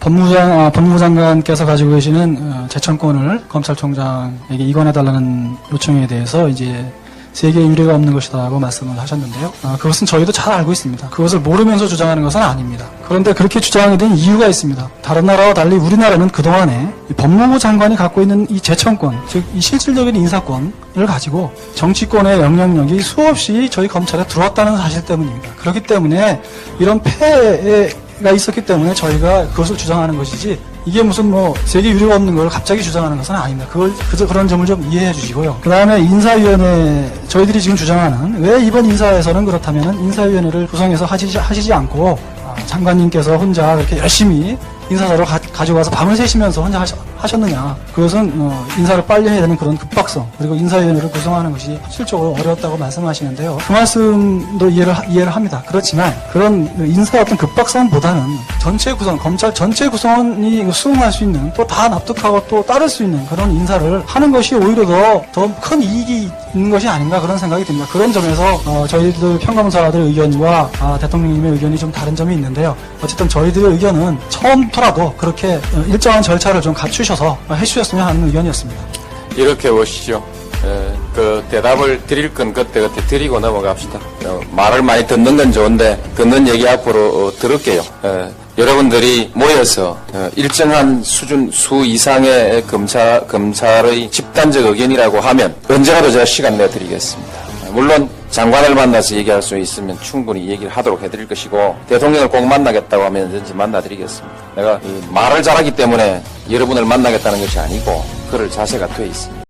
법무장, 아, 법무부 장관께서 가지고 계시는 어, 재청권을 검찰총장에게 이관해달라는 요청에 대해서 이제 세계에 유례가 없는 것이다고 말씀을 하셨는데요. 아, 그것은 저희도 잘 알고 있습니다. 그것을 모르면서 주장하는 것은 아닙니다. 그런데 그렇게 주장하게 된 이유가 있습니다. 다른 나라와 달리 우리나라는 그동안에 이 법무부 장관이 갖고 있는 이 재청권, 즉 이 실질적인 인사권을 가지고 정치권의 영향력이 수없이 저희 검찰에 들어왔다는 사실 때문입니다. 그렇기 때문에 이런 폐해 가 있었기 때문에 저희가 그것을 주장하는 것이지 이게 무슨 뭐 세계 유례가 없는 걸 갑자기 주장하는 것은 아닙니다. 그걸 그저 그런 점을 좀 이해해 주시고요. 그 다음에 인사위원회 저희들이 지금 주장하는 왜 이번 인사에서는 그렇다면은 인사위원회를 구성해서 하시지 하시지 않고 아, 장관님께서 혼자 그렇게 열심히 인사사로 가, 져가서 밤을 새시면서 혼자 하셔- 하셨느냐. 그것은 어, 인사를 빨리 해야 되는 그런 급박성 그리고 인사위원회를 구성하는 것이 실질적으로 어려웠다고 말씀하시는데요. 그 말씀도 이해를 하- 이해를 합니다. 그렇지만 그런 인사의 어떤 급박성보다는 전체 구성 검찰 전체 구성원이 수긍할 수 있는 또 다 납득하고 또 따를 수 있는 그런 인사를 하는 것이 오히려 더 더 큰 이익이 있는 것이 아닌가 그런 생각이 듭니다. 그런 점에서 어, 저희들 평검사들 의견과 아, 대통령님의 의견이 좀 다른 점이 있는데요. 어쨌든 저희들의 의견은 처음부터라도 그렇게 어, 일정한 절차를 좀 갖추셔 서 어, 해주셨으면 하는 의견이었습니다. 이렇게 보시죠. 에, 그 대답을 드릴 건 그때 그때 드리고 넘어갑시다. 어, 말을 많이 듣는 건 좋은데 듣는 얘기 앞으로 어, 들을게요. 에, 여러분들이 모여서 어, 일정한 수준 수 이상의 검사 검찰의 집단적 의견이라고 하면 언제라도 제가 시간 내드리겠습니다. 물론 장관을 만나서 얘기할 수 있으면 충분히 얘기를 하도록 해드릴 것이고 대통령을 꼭 만나겠다고 하면 언제든지 만나드리겠습니다. 내가 이 말을 잘하기 때문에 여러분을 만나겠다는 것이 아니고 그럴 자세가 돼 있습니다.